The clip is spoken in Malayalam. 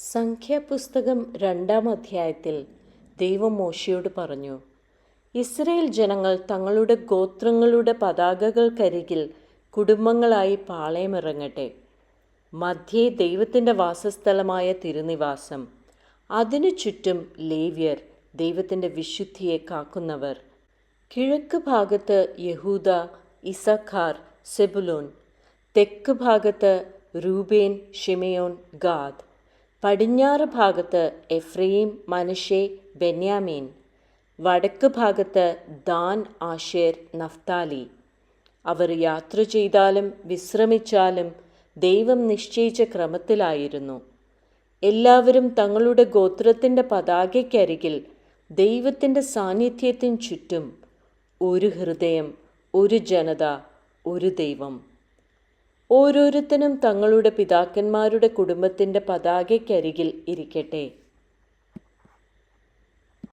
സംഖ്യാപുസ്തകം രണ്ടാം അധ്യായത്തിൽ ദൈവം മോശയോട് പറഞ്ഞു ഇസ്രയേൽ ജനങ്ങൾ തങ്ങളുടെ ഗോത്രങ്ങളുടെ പതാകകൾക്കരികിൽ കുടുംബങ്ങളായി പാളയമിറങ്ങട്ടെ മധ്യേ ദൈവത്തിന്റെ വാസസ്ഥലമായ തിരുനിവാസം അതിനു ചുറ്റും ലേവ്യർ ദൈവത്തിന്റെ വിശുദ്ധിയെ കാക്കുന്നവർ. കിഴക്ക് ഭാഗത്ത് യഹൂദ ഇസഖാർ സെബുലോൻ. തെക്ക് ഭാഗത്ത് റൂബേൻ ഷിമയോൻ ഗാദ്. പടിഞ്ഞാറ് ഭാഗത്ത് എഫ്രീം മനഷെ ബെന്യാമീൻ. വടക്ക് ഭാഗത്ത് ദാൻ ആഷേർ നഫ്താലി. അവർ യാത്ര ചെയ്താലും വിശ്രമിച്ചാലും ദൈവം നിശ്ചയിച്ച ക്രമത്തിലായിരുന്നു. എല്ലാവരും തങ്ങളുടെ ഗോത്രത്തിന്റെ പതാകയ്ക്കരികിൽ ദൈവത്തിന്റെ സാന്നിധ്യത്തിന് ചുറ്റും ഒരു ഹൃദയം ഒരു ജനത ഒരു ദൈവം. ഓരോരുത്തരും തങ്ങളുടെ പിതാക്കന്മാരുടെ കുടുംബത്തിന്റെ പതാകയ്ക്കരികിൽ ഇരിക്കട്ടെ.